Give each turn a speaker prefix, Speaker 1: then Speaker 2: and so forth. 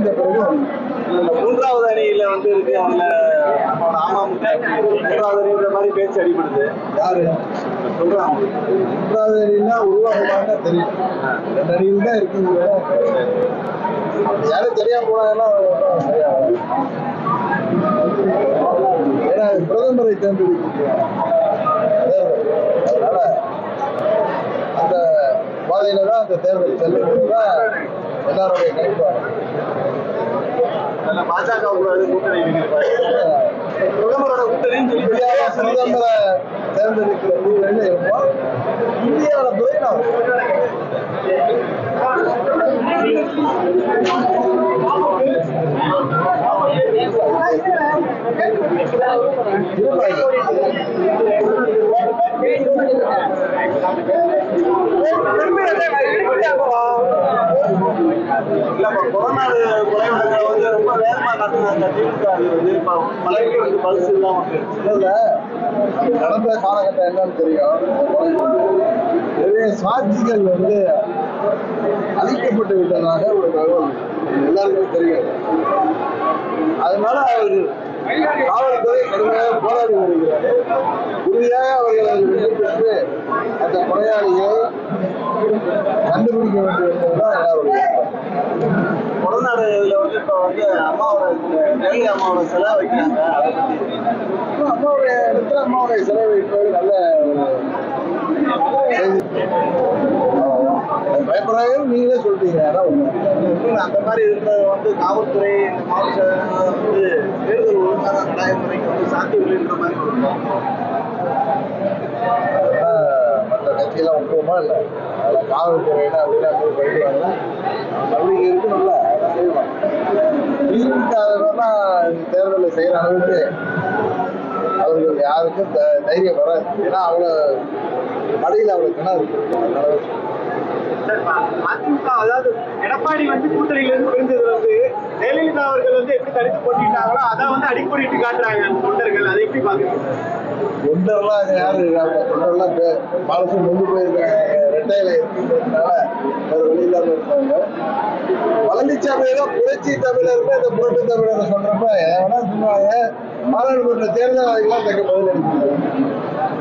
Speaker 1: இணைந்த பிறகு
Speaker 2: மூன்றாவது அணியில வந்து இருக்கு அதுல நம்மளோட அமமுக. மூன்றாவது அணின்ற மாதிரி பேச்சு அடிபடுது.
Speaker 1: யாரு?
Speaker 2: சொல்றாங்க
Speaker 1: மூன்றாவது அணின்னா உருவாகுமான்னு தெரியல ரெண்டு அணியில் தான் இருக்குங்கிறத யாரும் தெரியாம போனாங்கன்னா. ஏன்னா பிரதமரை தேர்ந்தெடுக்கிறாங்க அதனால அந்த பாதையில தான் அந்த தேர்தல் செல்லும் தான் எல்லாருடைய கணிப்பாங்க
Speaker 2: அதுல பாஜக கூட்டணி. பிரதமரோட
Speaker 1: இந்தியாவை பிரதமரை தேர்ந்தெடுக்கிற சூழ்நிலை இருப்போம் இந்தியாவோட துறை நான்
Speaker 2: இல்ல கொரோனா வந்து ரொம்ப வேகமா திமுக அது வந்து இப்போ பலருக்கு வந்து பல்ஸ் இல்லாம போயிடுச்சு.
Speaker 1: நடந்த காலகட்டம் என்னன்னு தெரியும். சாட்சிகள் வந்து அழிக்கப்பட்டு விட்டதாக ஒரு தகவல் எல்லாருக்குமே தெரியும். அதனால அவர் காவல்துறை கடுமையாக போராடி வருகிறார். உறுதியாக அவர்கள் அதில் வெற்றி பெற்று அந்த கொலையாளியை கண்டுபிடிக்க வேண்டும் என்பதுதான் எல்லாருடைய
Speaker 2: வந்து இப்ப வந்து அம்மாவோட டெல்லி அம்மாவோட செலவு வைக்கிறாங்க. அதை பத்தி
Speaker 1: அம்மாவுடைய இடத்துல அம்மாவுடைய செலவு வைப்பது நல்ல. பயப்படாத நீங்களே சொல்லிட்டீங்க அதான்
Speaker 2: அந்த மாதிரி இருந்தது வந்து காவல்துறை மாவட்ட வந்து தேர்தல் ஒழுங்கான நடைமுறைக்கு வந்து சாத்தியமில்லைன்ற மாதிரி ஒரு
Speaker 1: அதெல்லாம் மற்ற கட்சியெல்லாம் ஒப்புமா இல்லை? அதில் காதல் அப்படிலாம் அப்படின்னு போயிடுவாங்க நம்பிக்கை இருக்குல்ல அதெல்லாம் செய்வாங்க திமுக இந்த தேர்தலில் செய்கிற அளவுக்கு அவர்கள் யாருக்கும் த- தைரியம் வராது. ஏன்னா அவ்வளோ மடியில் அவ்வளோ கிணறு இருக்கு. அதனால
Speaker 3: அதிமுக அதாவது எடப்பாடி வந்து கூட்டணியில இருந்து பிரிஞ்சதுல வந்து ஜெயலலிதா அவர்கள் வந்து எப்படி தடுத்து போட்டிட்டாங்களோ அதை வந்து அடிக்கோடிட்டு காட்டுறாங்க தொண்டர்கள். அதை எப்படி பாக்குறீங்க
Speaker 1: தொண்டர்லாம் யாரு தொண்டர்லாம் பே- மனசு போயிருக்காங்க. ரெட்டையில இருக்கிறதுனால வேற வழி இருக்காங்க. பழனிசாமி தான் புரட்சி தமிழர்னு இந்த புரட்சி தமிழரை சொல்றப்ப எவனா சொன்னாங்க? பாராளுமன்ற தேர்தல் அதுக்கெல்லாம் தக்க பதில் அளிக்கிறாங்க